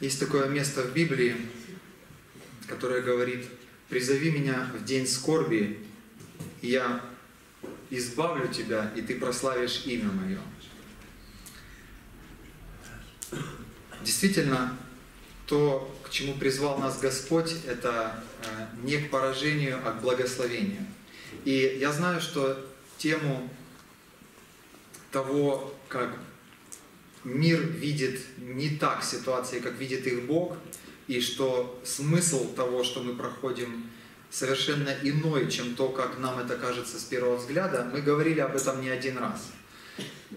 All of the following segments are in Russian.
Есть такое место в Библии, которое говорит, «Призови меня в день скорби, и я избавлю тебя, и ты прославишь имя мое». Действительно, то, к чему призвал нас Господь, это э, не к поражению, а к благословению. И я знаю, что тему того, как мир видит не так ситуации, как видит их Бог, и что смысл того, что мы проходим, совершенно иной, чем то, как нам это кажется с первого взгляда, мы говорили об этом не один раз.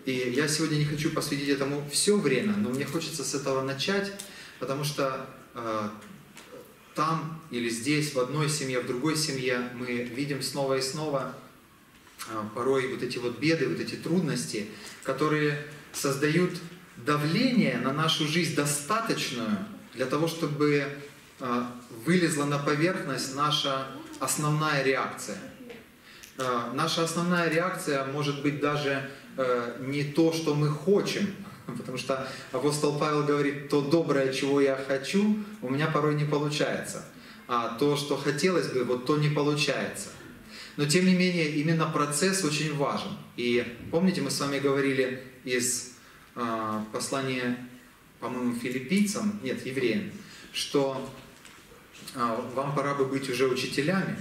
И я сегодня не хочу посвятить этому все время, но мне хочется с этого начать, потому что э, там или здесь, в одной семье, в другой семье мы видим снова и снова э, порой вот эти вот беды, вот эти трудности, которые создают давление на нашу жизнь достаточную для того, чтобы э, вылезла на поверхность наша основная реакция. Э, наша основная реакция может быть даже э, не то, что мы хотим, потому что апостол Павел говорит, то доброе, чего я хочу, у меня порой не получается. А то, что хотелось бы, вот то не получается. Но тем не менее, именно процесс очень важен. И помните, мы с вами говорили из а, послание, по-моему, филиппийцам, нет, евреям, что а, вам пора бы быть уже учителями,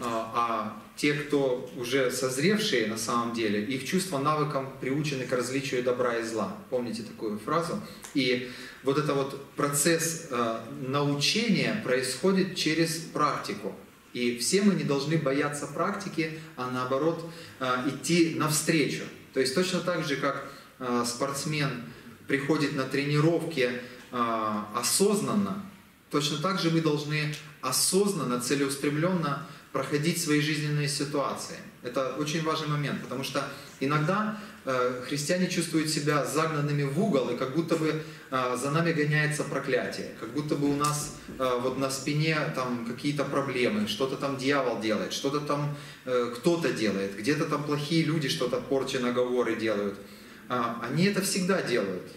а, а те, кто уже созревшие на самом деле, их чувства навыкам приучены к различию добра и зла. Помните такую фразу? И вот это вот процесс научения происходит через практику. И все мы не должны бояться практики, а наоборот идти навстречу. То есть точно так же, как спортсмен приходит на тренировки э, осознанно, точно так же мы должны осознанно, целеустремленно проходить свои жизненные ситуации. Это очень важный момент, потому что иногда э, христиане чувствуют себя загнанными в угол, и как будто бы за нами гоняется проклятие, как будто бы у нас вот на спине там какие-то проблемы, что-то там дьявол делает, что-то там кто-то делает, где-то там плохие люди что-то порчи, наговоры делают. А, они это всегда делают.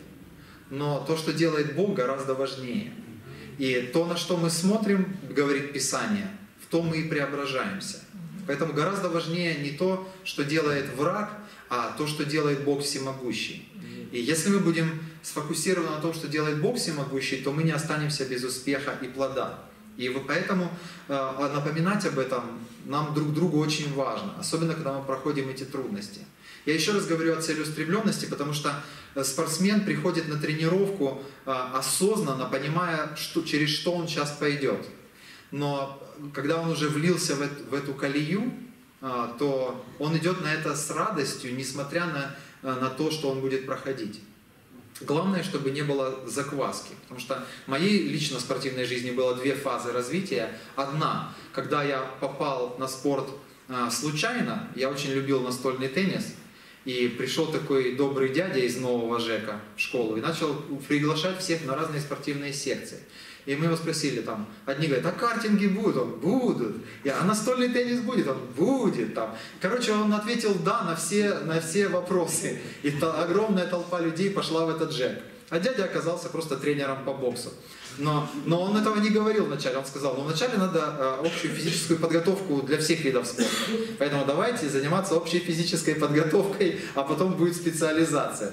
Но то, что делает Бог, гораздо важнее. И то, на что мы смотрим, говорит Писание, в том мы и преображаемся. Поэтому гораздо важнее не то, что делает враг, а то, что делает Бог всемогущий. И если мы будем сфокусированы на том, что делает Бог всемогущий, то мы не останемся без успеха и плода. И вот поэтому э, напоминать об этом нам друг другу очень важно, особенно когда мы проходим эти трудности. Я еще раз говорю о целеустремленности, потому что э, спортсмен приходит на тренировку э, осознанно, понимая, что, через что он сейчас пойдет. Но когда он уже влился в эту, колею, э, то он идет на это с радостью, несмотря на, на то, что он будет проходить. Главное, чтобы не было закваски, потому что в моей лично спортивной жизни было две фазы развития. Одна, когда я попал на спорт случайно, я очень любил настольный теннис, и пришел такой добрый дядя из нового ЖЭКа в школу и начал приглашать всех на разные спортивные секции. И мы его спросили там, одни говорят, а картинги будут? Он, будут. А настольный теннис будет? Он, будет. Там. Короче, он ответил да на все, на все вопросы. И та, огромная толпа людей пошла в этот ЖЭК. А дядя оказался просто тренером по боксу. Но, но он этого не говорил вначале. Он сказал, ну вначале надо э, общую физическую подготовку для всех видов спорта. Поэтому давайте заниматься общей физической подготовкой, а потом будет специализация.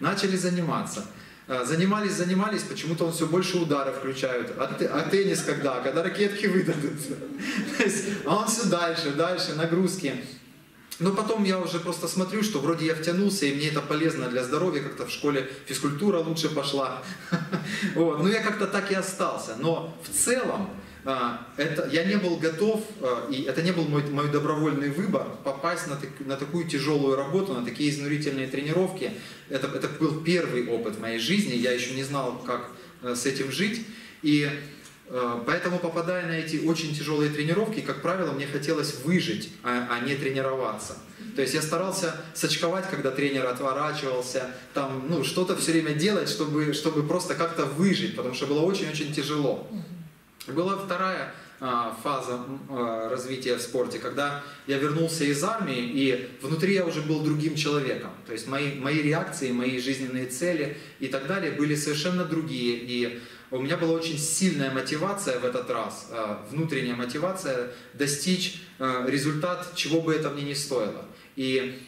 Начали заниматься. Э, занимались, занимались, почему-то он все больше ударов включают. А, а теннис когда? Когда ракетки выдадут. То есть, а он все дальше, дальше, нагрузки. Но потом я уже просто смотрю, что вроде я втянулся, и мне это полезно для здоровья, как-то в школе физкультура лучше пошла. Вот. Ну я как-то так и остался. Но в целом а, это, я не был готов, а, и это не был мой, мой добровольный выбор, попасть на, так, на такую тяжелую работу, на такие изнурительные тренировки. Это, это был первый опыт в моей жизни, я еще не знал, как э, с этим жить. И поэтому, попадая на эти очень тяжелые тренировки, как правило, мне хотелось выжить, а, а не тренироваться. То есть я старался сочковать, когда тренер отворачивался, там, ну, что-то все время делать, чтобы, чтобы просто как-то выжить, потому что было очень-очень тяжело. Была вторая а, фаза а, развития в спорте, когда я вернулся из армии, и внутри я уже был другим человеком. То есть мои, мои реакции, мои жизненные цели и так далее были совершенно другие. И у меня была очень сильная мотивация в этот раз, э, внутренняя мотивация достичь э, результат, чего бы это мне ни стоило. И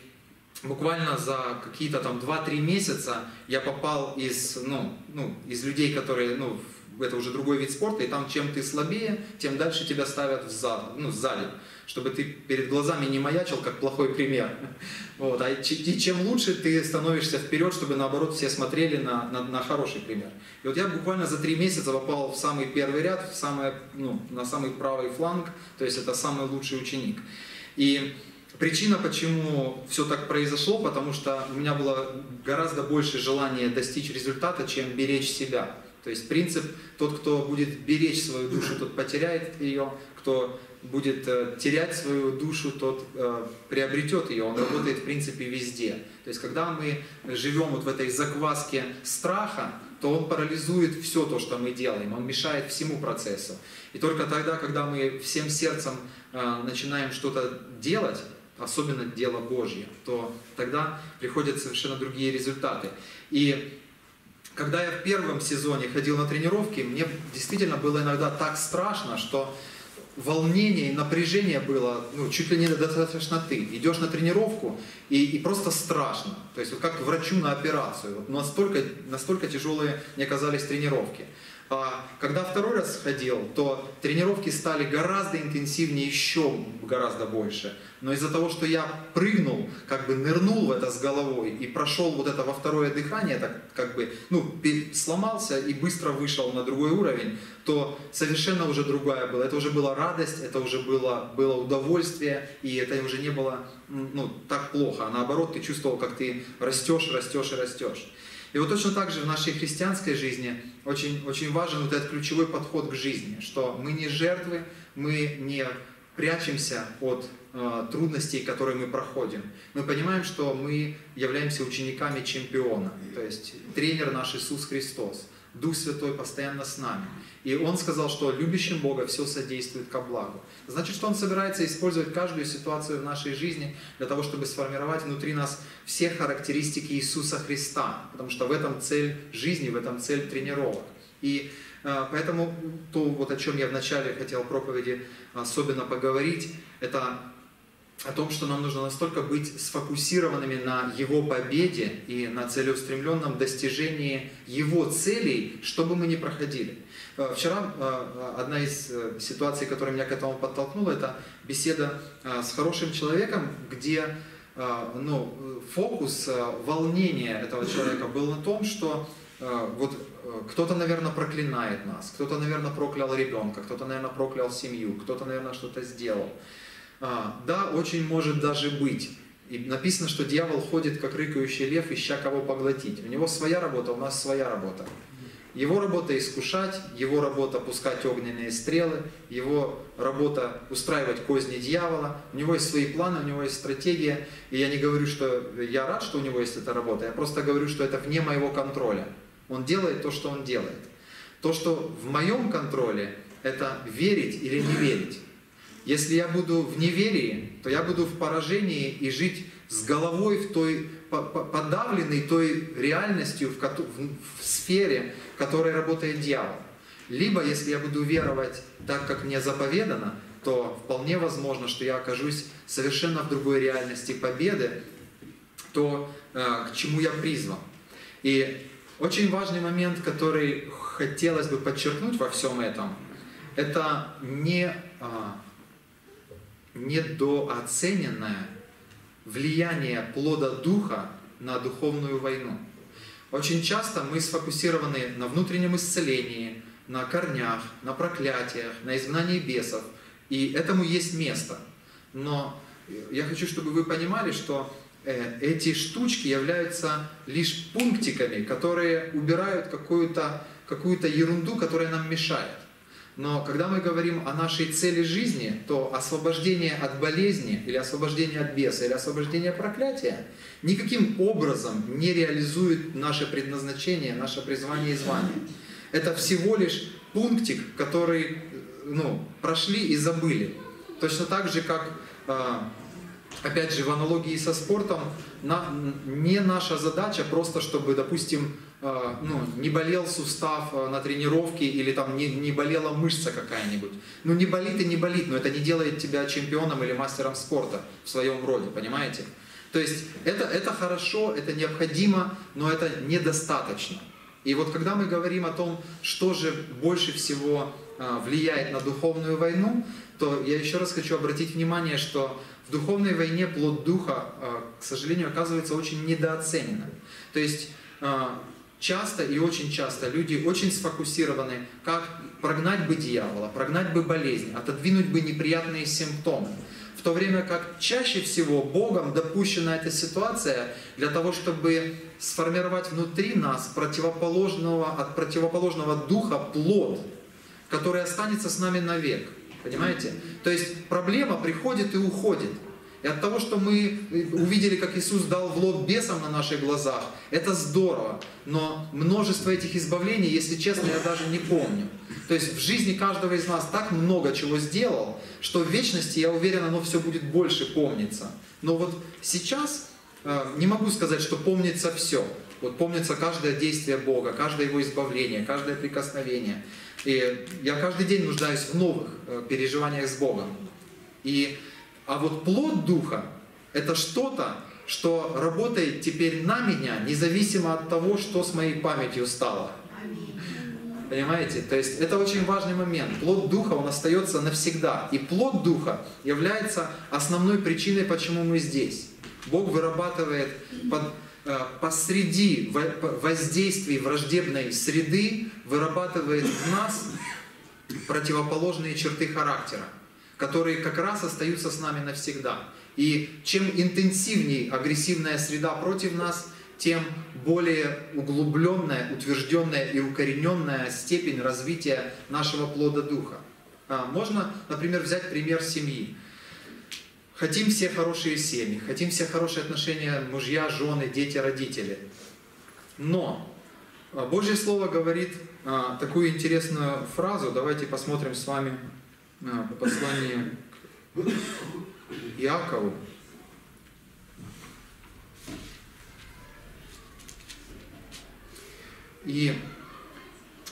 буквально за какие-то там 2-3 месяца я попал из, ну, ну, из людей, которые, ну, это уже другой вид спорта, и там чем ты слабее, тем дальше тебя ставят в зад, ну, сзади, чтобы ты перед глазами не маячил, как плохой пример. Вот. А и чем лучше ты становишься вперед, чтобы наоборот все смотрели на, на, на хороший пример. И вот я буквально за три месяца попал в самый первый ряд, в самое, ну, на самый правый фланг, то есть это самый лучший ученик. И Причина, почему все так произошло, потому что у меня было гораздо больше желания достичь результата, чем беречь себя. То есть принцип, тот, кто будет беречь свою душу, тот потеряет ее, кто будет э, терять свою душу, тот э, приобретет ее. Он работает, в принципе, везде. То есть, когда мы живем вот в этой закваске страха, то он парализует все то, что мы делаем, он мешает всему процессу. И только тогда, когда мы всем сердцем э, начинаем что-то делать, особенно дело Божье, то тогда приходят совершенно другие результаты. И когда я в первом сезоне ходил на тренировки, мне действительно было иногда так страшно, что волнение и напряжение было ну, чуть ли не до тошноты. Идешь на тренировку и, и просто страшно. То есть вот как врачу на операцию. Вот настолько, настолько тяжелые мне казались тренировки. А когда второй раз ходил, то тренировки стали гораздо интенсивнее, еще гораздо больше. Но из-за того, что я прыгнул, как бы нырнул в это с головой и прошел вот это во второе дыхание, так как бы, ну, сломался и быстро вышел на другой уровень, то совершенно уже другая была. Это уже была радость, это уже было, было удовольствие, и это уже не было, ну, так плохо. А наоборот, ты чувствовал, как ты растешь, растешь и растешь. И вот точно так же в нашей христианской жизни очень, очень важен вот этот ключевой подход к жизни, что мы не жертвы, мы не прячемся от э, трудностей, которые мы проходим. Мы понимаем, что мы являемся учениками чемпиона, то есть тренер наш Иисус Христос. Дух Святой постоянно с нами. И Он сказал, что любящим Бога все содействует ко благу. Значит, что Он собирается использовать каждую ситуацию в нашей жизни для того, чтобы сформировать внутри нас все характеристики Иисуса Христа. Потому что в этом цель жизни, в этом цель тренировок. И э, поэтому то, вот о чем я вначале хотел проповеди особенно поговорить, это о том, что нам нужно настолько быть сфокусированными на Его победе и на целеустремленном достижении Его целей, чтобы мы не проходили. Э, вчера э, одна из э, ситуаций, которая меня к этому подтолкнула, это беседа с хорошим человеком, где ну, фокус волнения этого человека был на том, что вот кто-то, наверное, проклинает нас, кто-то, наверное, проклял ребенка, кто-то, наверное, проклял семью, кто-то, наверное, что-то сделал. А, да, очень может даже быть. И написано, что дьявол ходит, как рыкающий лев, ища кого поглотить. У него своя работа, у нас своя работа. Его работа искушать, его работа пускать огненные стрелы, его работа устраивать козни дьявола. У него есть свои планы, у него есть стратегия. И я не говорю, что я рад, что у него есть эта работа, я просто говорю, что это вне моего контроля. Он делает то, что он делает. То, что в моем контроле, это верить или не верить. Если я буду в неверии, то я буду в поражении и жить с головой в той подавленной той реальностью, в, в сфере, в которой работает дьявол. Либо, если я буду веровать так, как мне заповедано, то вполне возможно, что я окажусь совершенно в другой реальности победы, то, э, к чему я призван. И очень важный момент, который хотелось бы подчеркнуть во всем этом, это не а, недооцененное влияние плода духа на духовную войну. Очень часто мы сфокусированы на внутреннем исцелении, на корнях, на проклятиях, на изгнании бесов. И этому есть место. Но я хочу, чтобы вы понимали, что э, эти штучки являются лишь пунктиками, которые убирают какую-то какую ерунду, которая нам мешает. Но когда мы говорим о нашей цели жизни, то освобождение от болезни, или освобождение от беса, или освобождение от проклятия никаким образом не реализует наше предназначение, наше призвание и звание. Это всего лишь пунктик, который ну, прошли и забыли. Точно так же, как, а, опять же, в аналогии со спортом, не наша задача просто, чтобы, допустим, ну, не болел сустав э, на тренировке или там не, не болела мышца какая-нибудь. Ну не болит и не болит, но это не делает тебя чемпионом или мастером спорта в своем роде, понимаете? То есть это, это хорошо, это необходимо, но это недостаточно. И вот когда мы говорим о том, что же больше всего э, влияет на духовную войну, то я еще раз хочу обратить внимание, что в духовной войне плод духа, э, к сожалению, оказывается очень недооцененным. То есть э, часто и очень часто люди очень сфокусированы, как прогнать бы дьявола, прогнать бы болезнь, отодвинуть бы неприятные симптомы. В то время как чаще всего Богом допущена эта ситуация для того, чтобы сформировать внутри нас противоположного, от противоположного духа плод, который останется с нами навек. Понимаете? То есть проблема приходит и уходит. И от того, что мы увидели, как Иисус дал в лоб бесам на наших глазах, это здорово. Но множество этих избавлений, если честно, я даже не помню. То есть в жизни каждого из нас так много чего сделал, что в вечности, я уверен, оно все будет больше помниться. Но вот сейчас э, не могу сказать, что помнится все. Вот помнится каждое действие Бога, каждое Его избавление, каждое прикосновение. И я каждый день нуждаюсь в новых э, переживаниях с Богом. И, а вот плод Духа – это что-то, что работает теперь на меня, независимо от того, что с моей памятью стало. Понимаете? То есть это очень важный момент. Плод Духа, он остается навсегда. И плод Духа является основной причиной, почему мы здесь. Бог вырабатывает под Э, посреди воздействий враждебной среды вырабатывает в нас противоположные черты характера, которые как раз остаются с нами навсегда. И чем интенсивнее агрессивная среда против нас, тем более углубленная, утвержденная и укорененная степень развития нашего плода духа. А, можно, например, взять пример семьи. Хотим все хорошие семьи, хотим все хорошие отношения мужья, жены, дети, родители. Но а, Божье Слово говорит а, такую интересную фразу. Давайте посмотрим с вами а, послание к Иакову. И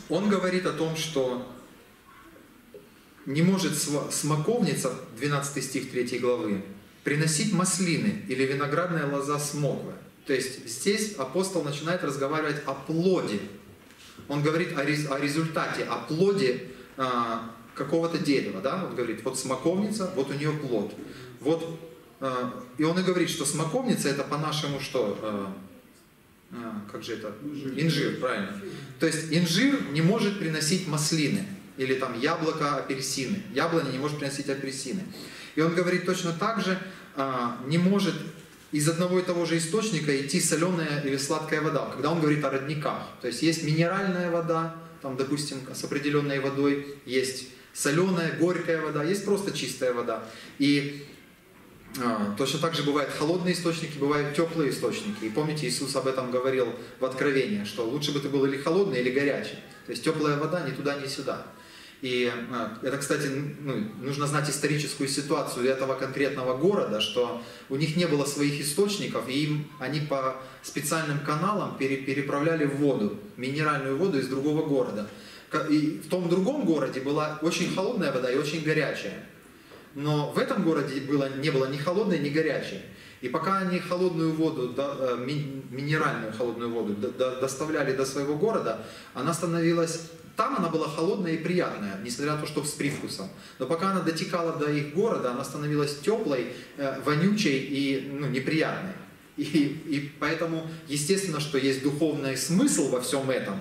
он говорит о том, что не может смоковница, 12 стих 3 главы, приносить маслины или виноградная лоза смоквы. То есть здесь апостол начинает разговаривать о плоде. Он говорит о, рез, о результате, о плоде а, какого-то дерева. Да? Он говорит, вот смоковница, вот у нее плод. Вот, а, и он и говорит, что смоковница это по-нашему что? А, а, как же это? Инжир. правильно. То есть инжир не может приносить маслины или там яблоко, апельсины. Яблоня не может приносить апельсины. И он говорит точно так же, а, не может из одного и того же источника идти соленая или сладкая вода, когда он говорит о родниках. То есть есть минеральная вода, там, допустим, с определенной водой, есть соленая, горькая вода, есть просто чистая вода. И а, точно так же бывают холодные источники, бывают теплые источники. И помните, Иисус об этом говорил в Откровении, что лучше бы ты был или холодный, или горячий. То есть теплая вода ни туда, ни сюда. И а, это, кстати, ну, нужно знать историческую ситуацию этого конкретного города, что у них не было своих источников, и им они по специальным каналам переправляли воду, минеральную воду из другого города. И в том другом городе была очень холодная вода и очень горячая. Но в этом городе было, не было ни холодной, ни горячей. И пока они холодную воду, э, минеральную холодную воду доставляли до своего города, она становилась там она была холодная и приятная, несмотря на то, что с привкусом. Но пока она дотекала до их города, она становилась теплой, э, вонючей и ну, неприятной. И, и поэтому, естественно, что есть духовный смысл во всем этом,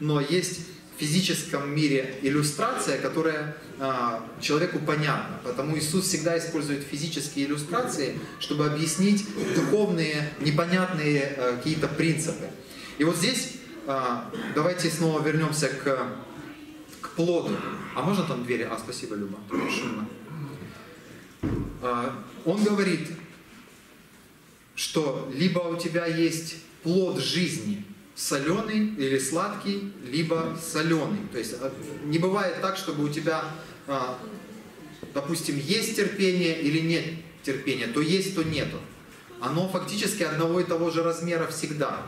но есть физическом мире иллюстрация, которая а, человеку понятна. Потому Иисус всегда использует физические иллюстрации, чтобы объяснить духовные, непонятные а, какие-то принципы. И вот здесь а, давайте снова вернемся к, к плоду. А можно там двери? А, спасибо, Люба. Шумно. А, он говорит, что либо у тебя есть плод жизни, соленый или сладкий, либо соленый. То есть а, не бывает так, чтобы у тебя, допустим, есть терпение или нет терпения. То есть, то нету. Оно фактически одного и того же размера всегда.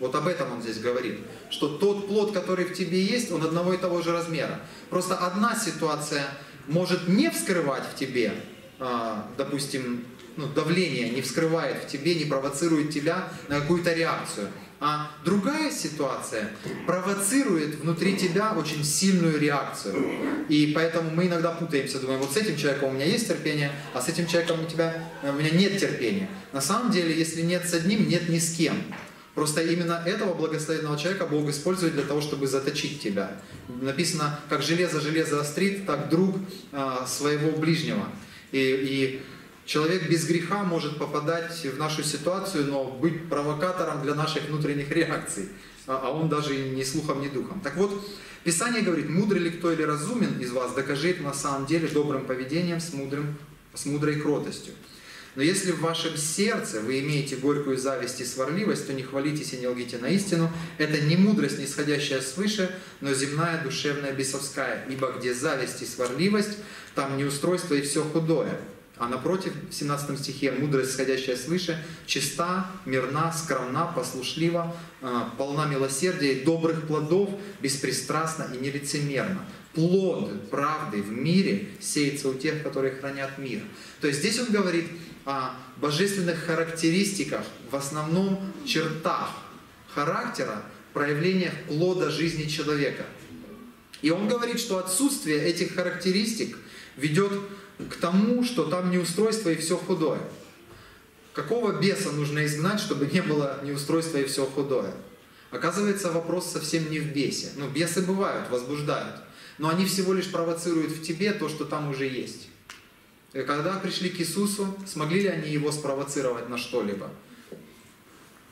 Вот об этом он здесь говорит. Что тот плод, который в тебе есть, он одного и того же размера. Просто одна ситуация может не вскрывать в тебе, а, допустим, ну, давление не вскрывает в тебе, не провоцирует тебя на какую-то реакцию. А другая ситуация провоцирует внутри тебя очень сильную реакцию. И поэтому мы иногда путаемся, думаем, вот с этим человеком у меня есть терпение, а с этим человеком у, тебя, у меня нет терпения. На самом деле, если нет с одним, нет ни с кем. Просто именно этого благословенного человека Бог использует для того, чтобы заточить тебя. Написано, как железо железо острит, так друг а, своего ближнего. И, и Человек без греха может попадать в нашу ситуацию, но быть провокатором для наших внутренних реакций, а, а он даже и ни слухом, ни духом. Так вот, Писание говорит, мудрый ли кто или разумен из вас, докажи на самом деле добрым поведением с, мудрым, с мудрой кротостью. Но если в вашем сердце вы имеете горькую зависть и сварливость, то не хвалитесь и не лгите на истину. Это не мудрость, нисходящая свыше, но земная, душевная, бесовская. Ибо где зависть и сварливость, там неустройство и все худое. А напротив, в 17 стихе, мудрость, сходящая свыше, чиста, мирна, скромна, послушлива, а, полна милосердия и добрых плодов, беспристрастна и нелицемерна. Плод правды в мире сеется у тех, которые хранят мир. То есть здесь он говорит о божественных характеристиках, в основном чертах характера, проявлениях плода жизни человека. И он говорит, что отсутствие этих характеристик ведет к тому, что там неустройство и все худое. Какого беса нужно изгнать, чтобы не было неустройства и все худое? Оказывается, вопрос совсем не в бесе. Ну, бесы бывают, возбуждают. Но они всего лишь провоцируют в тебе то, что там уже есть. И когда пришли к Иисусу, смогли ли они его спровоцировать на что-либо?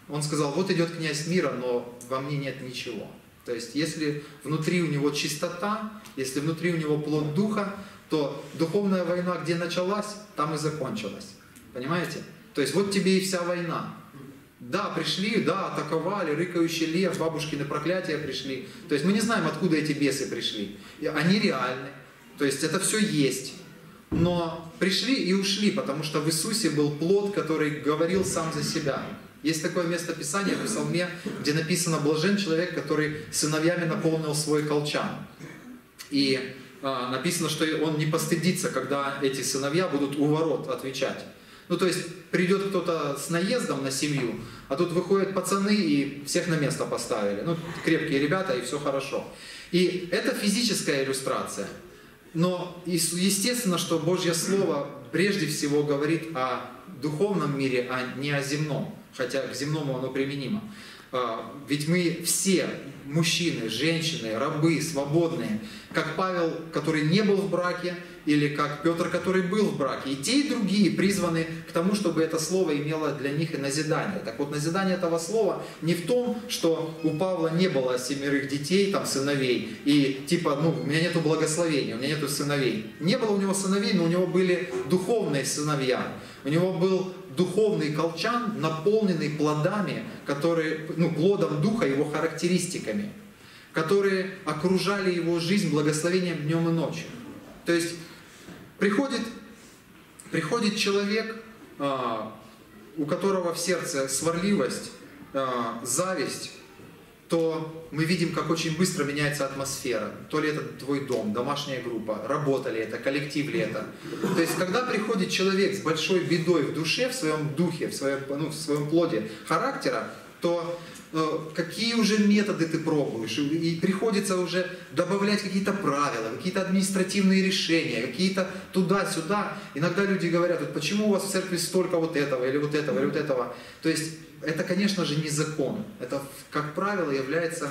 Он сказал, вот идет князь мира, но во мне нет ничего. То есть, если внутри у него чистота, если внутри у него плод духа, то духовная война, где началась, там и закончилась. Понимаете? То есть вот тебе и вся война. Да, пришли, да, атаковали, рыкающий лев, бабушкины проклятия пришли. То есть мы не знаем, откуда эти бесы пришли. Они реальны. То есть это все есть. Но пришли и ушли, потому что в Иисусе был плод, который говорил сам за себя. Есть такое место Писания в Псалме, где написано «Блажен человек, который сыновьями наполнил свой колчан». И написано, что он не постыдится, когда эти сыновья будут у ворот отвечать. Ну, то есть придет кто-то с наездом на семью, а тут выходят пацаны и всех на место поставили. Ну, крепкие ребята, и все хорошо. И это физическая иллюстрация. Но естественно, что Божье Слово прежде всего говорит о духовном мире, а не о земном. Хотя к земному оно применимо. А, ведь мы все, мужчины, женщины, рабы, свободные, как Павел, который не был в браке, или как Петр, который был в браке. И те, и другие призваны к тому, чтобы это слово имело для них и назидание. Так вот, назидание этого слова не в том, что у Павла не было семерых детей, там, сыновей, и типа, ну, у меня нету благословения, у меня нету сыновей. Не было у него сыновей, но у него были духовные сыновья. У него был духовный колчан, наполненный плодами, которые, ну, плодом духа, его характеристиками, которые окружали его жизнь благословением днем и ночью. То есть приходит, приходит человек, а, у которого в сердце сварливость, а, зависть, то мы видим, как очень быстро меняется атмосфера. То ли это твой дом, домашняя группа, работа ли это, коллектив ли это. То есть, когда приходит человек с большой бедой в душе, в своем духе, в своем, ну, в своем плоде характера, то э, какие уже методы ты пробуешь, и приходится уже добавлять какие-то правила, какие-то административные решения, какие-то туда-сюда. Иногда люди говорят, вот почему у вас в церкви столько вот этого, или вот этого, или вот этого. То есть это, конечно же, не закон. Это, как правило, является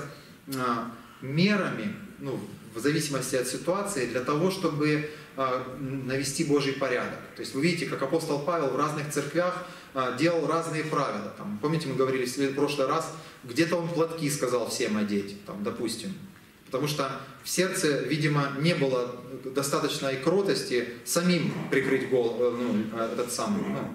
а, мерами, ну, в зависимости от ситуации, для того, чтобы а, навести Божий порядок. То есть вы видите, как апостол Павел в разных церквях а, делал разные правила. Там, помните, мы говорили в прошлый раз, где-то он платки сказал всем одеть, там, допустим. Потому что в сердце, видимо, не было достаточной кротости самим прикрыть гол, э, ну, этот самый, ну,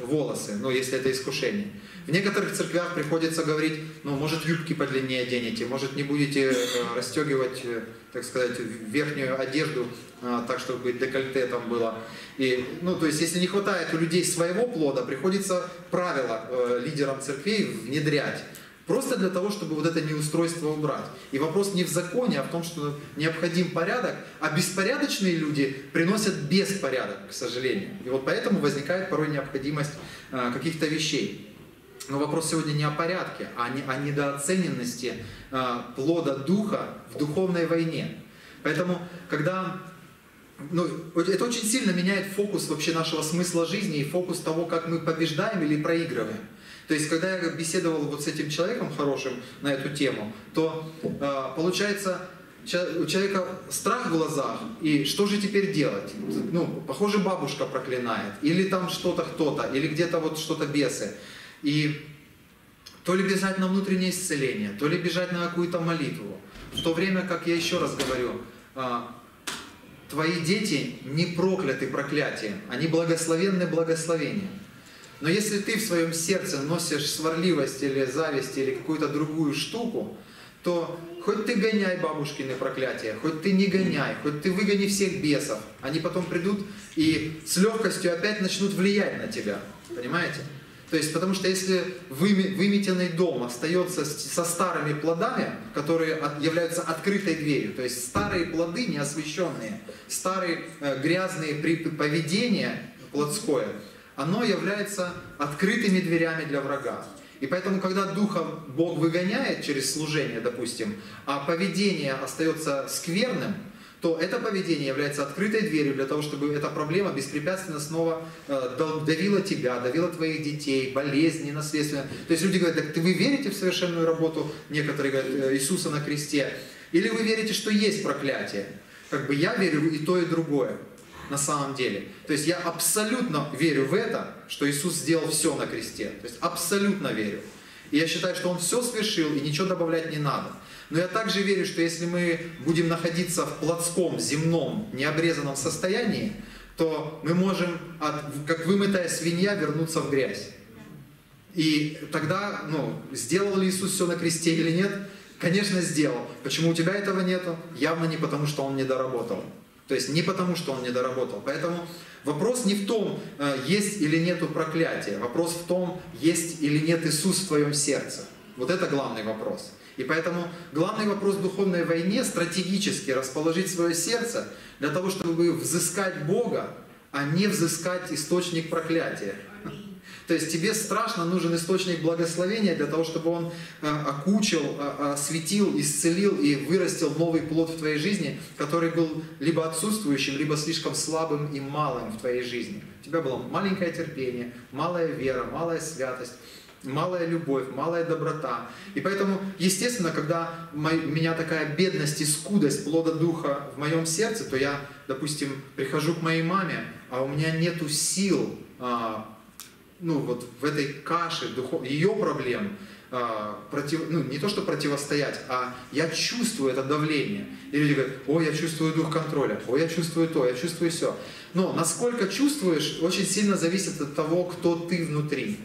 волосы, ну, если это искушение. В некоторых церквях приходится говорить, ну, может, юбки подлиннее оденете, может, не будете э, расстегивать, э, так сказать, верхнюю одежду, э, так, чтобы декольте там было. И, ну, то есть, если не хватает у людей своего плода, приходится правила лидерам церквей внедрять. Просто для того, чтобы вот это неустройство убрать. И вопрос не в законе, а в том, что необходим порядок, а беспорядочные люди приносят беспорядок, к сожалению. И вот поэтому возникает порой необходимость каких-то вещей. Но вопрос сегодня не о порядке, а не о недооцененности э, плода духа в духовной войне. Поэтому, когда ну, это очень сильно меняет фокус вообще нашего смысла жизни и фокус того, как мы побеждаем или проигрываем. То есть, когда я беседовал вот с этим человеком хорошим на эту тему, то э, получается, у человека страх в глазах, и что же теперь делать? Ну, похоже, бабушка проклинает, или там что-то кто-то, или где-то вот что-то бесы. И то ли бежать на внутреннее исцеление, то ли бежать на какую-то молитву. В то время, как я еще раз говорю, а, твои дети не прокляты проклятием, они благословенны благословением. Но если ты в своем сердце носишь сварливость или зависть или какую-то другую штуку, то хоть ты гоняй бабушкины проклятия, хоть ты не гоняй, хоть ты выгони всех бесов, они потом придут и с легкостью опять начнут влиять на тебя. Понимаете? То есть, потому что если выметенный дом остается со старыми плодами, которые являются открытой дверью, то есть старые плоды неосвещенные, старые э, грязные поведения плотское, оно является открытыми дверями для врага. И поэтому, когда Духа Бог выгоняет через служение, допустим, а поведение остается скверным, то это поведение является открытой дверью для того, чтобы эта проблема беспрепятственно снова э, давила тебя, давила твоих детей, болезни, наследственно. То есть люди говорят, так вы верите в совершенную работу, некоторые говорят, э, Иисуса на кресте, или вы верите, что есть проклятие? Как бы я верю и то, и другое на самом деле. То есть я абсолютно верю в это, что Иисус сделал все на кресте. То есть абсолютно верю. И я считаю, что Он все совершил, и ничего добавлять не надо. Но я также верю, что если мы будем находиться в плотском, земном, необрезанном состоянии, то мы можем, от, как вымытая свинья, вернуться в грязь. И тогда, ну, сделал ли Иисус все на кресте или нет? Конечно, сделал. Почему у тебя этого нету? Явно не потому, что Он не доработал. То есть не потому, что Он не доработал. Поэтому вопрос не в том, э, есть или нету проклятия. Вопрос в том, есть или нет Иисус в твоем сердце. Вот это главный вопрос. И поэтому главный вопрос в духовной войне стратегически расположить свое сердце для того, чтобы взыскать Бога, а не взыскать источник проклятия. То есть тебе страшно нужен источник благословения для того, чтобы он э, окучил, э, осветил, исцелил и вырастил новый плод в твоей жизни, который был либо отсутствующим, либо слишком слабым и малым в твоей жизни. У тебя было маленькое терпение, малая вера, малая святость малая любовь, малая доброта. И поэтому, естественно, когда у меня такая бедность и скудость плода духа в моем сердце, то я, допустим, прихожу к моей маме, а у меня нету сил, а, ну вот в этой каше духов, ее проблем, а, против, ну, не то что противостоять, а я чувствую это давление. И люди говорят, о, я чувствую дух контроля, о, я чувствую то, я чувствую все. Но насколько чувствуешь, очень сильно зависит от того, кто ты внутри.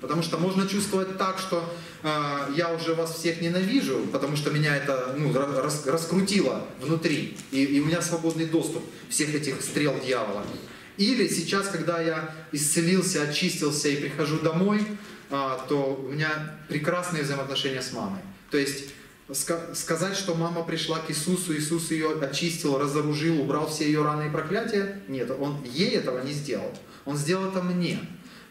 Потому что можно чувствовать так, что э, я уже вас всех ненавижу, потому что меня это ну, рас, раскрутило внутри, и, и у меня свободный доступ всех этих стрел дьявола. Или сейчас, когда я исцелился, очистился и прихожу домой, э, то у меня прекрасные взаимоотношения с мамой. То есть сказать, что мама пришла к Иисусу, Иисус ее очистил, разоружил, убрал все ее раны и проклятия, нет, он ей этого не сделал. Он сделал это мне.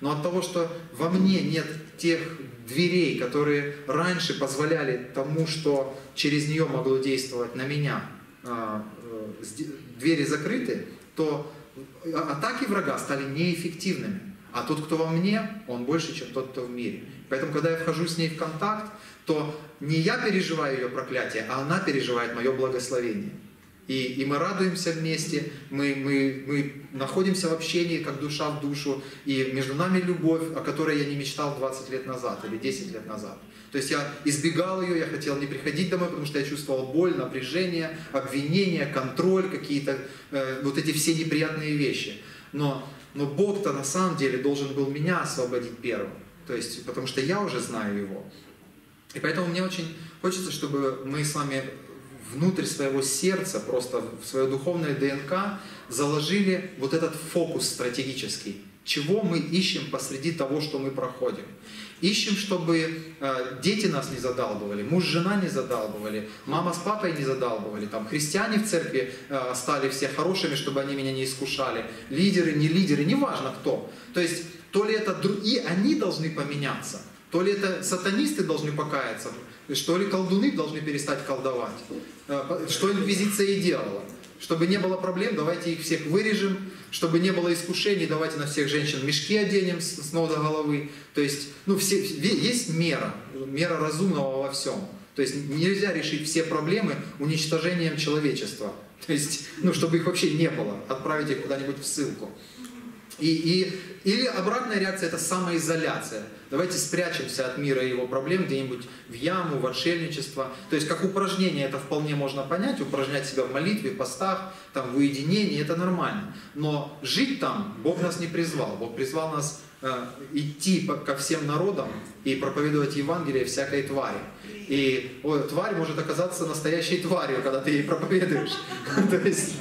Но от того, что во мне нет тех дверей, которые раньше позволяли тому, что через нее могло действовать на меня, а, э, двери закрыты, то атаки врага стали неэффективными. А тот, кто во мне, он больше, чем тот, кто в мире. Поэтому, когда я вхожу с ней в контакт, то не я переживаю ее проклятие, а она переживает мое благословение. И, и мы радуемся вместе, мы, мы, мы находимся в общении, как душа в душу, и между нами любовь, о которой я не мечтал 20 лет назад или 10 лет назад. То есть я избегал ее, я хотел не приходить домой, потому что я чувствовал боль, напряжение, обвинение, контроль, какие-то э, вот эти все неприятные вещи. Но но Бог-то на самом деле должен был меня освободить первым. То есть, потому что я уже знаю Его. И поэтому мне очень хочется, чтобы мы с вами внутрь своего сердца, просто в свое духовное ДНК заложили вот этот фокус стратегический. Чего мы ищем посреди того, что мы проходим. Ищем, чтобы э, дети нас не задалбывали, муж, жена не задалбывали, мама с папой не задалбывали, там, христиане в церкви э, стали все хорошими, чтобы они меня не искушали, лидеры, не лидеры, неважно кто. То есть, то ли это и они должны поменяться, то ли это сатанисты должны покаяться, что ли колдуны должны перестать колдовать, э, что инквизиция и делала. Чтобы не было проблем, давайте их всех вырежем, чтобы не было искушений, давайте на всех женщин мешки оденем с, ног до головы. То есть, ну, все, есть мера, мера разумного во всем. То есть нельзя решить все проблемы уничтожением человечества. То есть, ну, чтобы их вообще не было, отправить их куда-нибудь в ссылку. И, и, или обратная реакция – это самоизоляция. Давайте спрячемся от мира и его проблем где-нибудь в яму, в отшельничество. То есть как упражнение это вполне можно понять, упражнять себя в молитве, постах, там, в уединении, это нормально. Но жить там Бог нас не призвал. Бог призвал нас идти ко всем народам и проповедовать Евангелие всякой твари. И о, тварь может оказаться настоящей тварью, когда ты ей проповедуешь. То есть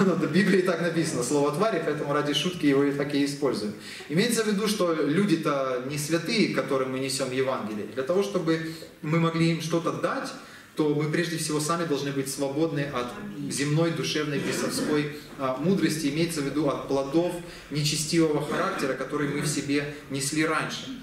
ну, в Библии так написано, слово твари, поэтому ради шутки его и так и используют. Имеется в виду, что люди-то не святые, которым мы несем Евангелие. Для того, чтобы мы могли им что-то дать, то мы прежде всего сами должны быть свободны от земной, душевной, бесовской а, мудрости, имеется в виду от плодов нечестивого характера, которые мы в себе несли раньше.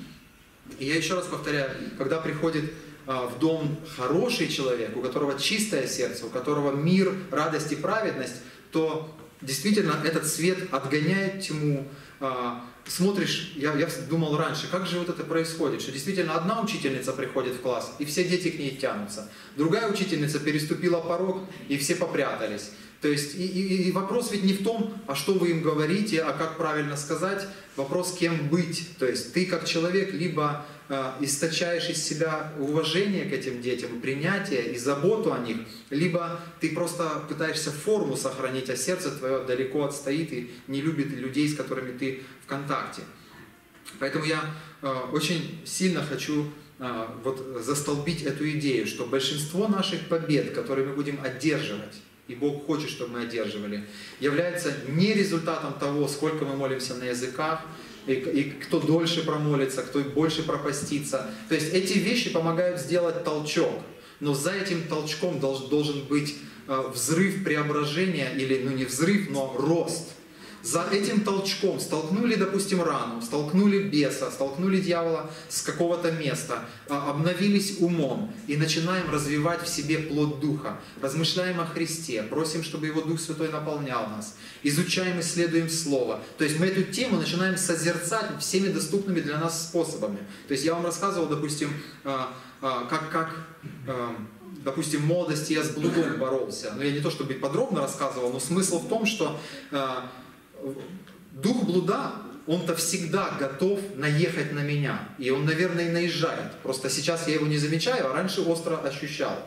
И я еще раз повторяю, когда приходит а, в дом хороший человек, у которого чистое сердце, у которого мир, радость и праведность, то действительно этот свет отгоняет тьму. А, смотришь, я, я думал раньше, как же вот это происходит, что действительно одна учительница приходит в класс, и все дети к ней тянутся. Другая учительница переступила порог, и все попрятались. То есть и, и, и вопрос ведь не в том, а что вы им говорите, а как правильно сказать, вопрос кем быть. То есть ты как человек либо э, источаешь из себя уважение к этим детям, принятие и заботу о них, либо ты просто пытаешься форму сохранить, а сердце твое далеко отстоит и не любит людей, с которыми ты в контакте. Поэтому я э, очень сильно хочу э, вот застолбить эту идею, что большинство наших побед, которые мы будем одерживать, и Бог хочет, чтобы мы одерживали, является не результатом того, сколько мы молимся на языках, и, и кто дольше промолится, кто больше пропастится. То есть эти вещи помогают сделать толчок, но за этим толчком должен, быть э, взрыв преображения, или ну не взрыв, но рост – за этим толчком столкнули, допустим, рану, столкнули беса, столкнули дьявола с какого-то места, а, обновились умом и начинаем развивать в себе плод Духа, размышляем о Христе, просим, чтобы Его Дух Святой наполнял нас, изучаем, исследуем Слово. То есть мы эту тему начинаем созерцать всеми доступными для нас способами. То есть я вам рассказывал, допустим, а, а, как, как допустим, молодости я с блудом боролся. Но я не то чтобы подробно рассказывал, но смысл в том, что дух блуда, он-то всегда готов наехать на меня. И он, наверное, и наезжает. Просто сейчас я его не замечаю, а раньше остро ощущал.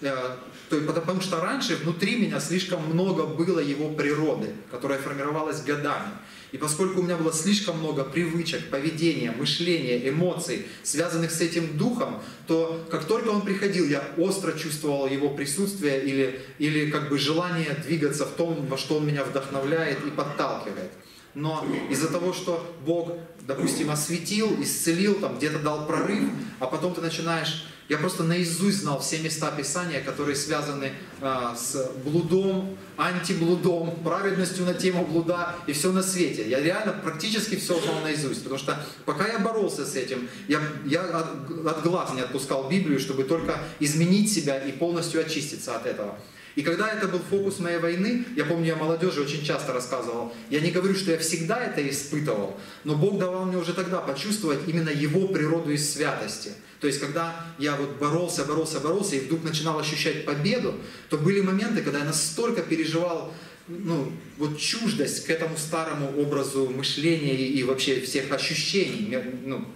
Э, потому что раньше внутри меня слишком много было его природы, которая формировалась годами. И поскольку у меня было слишком много привычек, поведения, мышления, эмоций, связанных с этим духом, то как только он приходил, я остро чувствовал его присутствие или, или как бы желание двигаться в том, во что он меня вдохновляет и подталкивает. Но из-за того, что Бог, допустим, осветил, исцелил, там где-то дал прорыв, а потом ты начинаешь я просто наизусть знал все места Писания, которые связаны а, с блудом, антиблудом, праведностью на тему блуда и все на свете. Я реально практически все знал наизусть, потому что пока я боролся с этим, я, я от, от глаз не отпускал Библию, чтобы только изменить себя и полностью очиститься от этого. И когда это был фокус моей войны, я помню, я молодежи очень часто рассказывал, я не говорю, что я всегда это испытывал, но Бог давал мне уже тогда почувствовать именно Его природу из святости. То есть, когда я вот боролся, боролся, боролся, и вдруг начинал ощущать победу, то были моменты, когда я настолько переживал ну, вот чуждость к этому старому образу мышления и, и вообще всех ощущений, ну,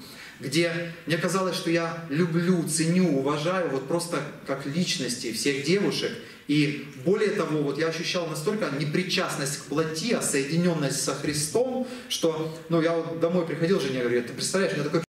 где мне казалось, что я люблю, ценю, уважаю вот просто как личности всех девушек. И более того, вот я ощущал настолько непричастность к плоти, а соединенность со Христом, что ну, я вот домой приходил, Женя, говорю, ты представляешь, у меня такое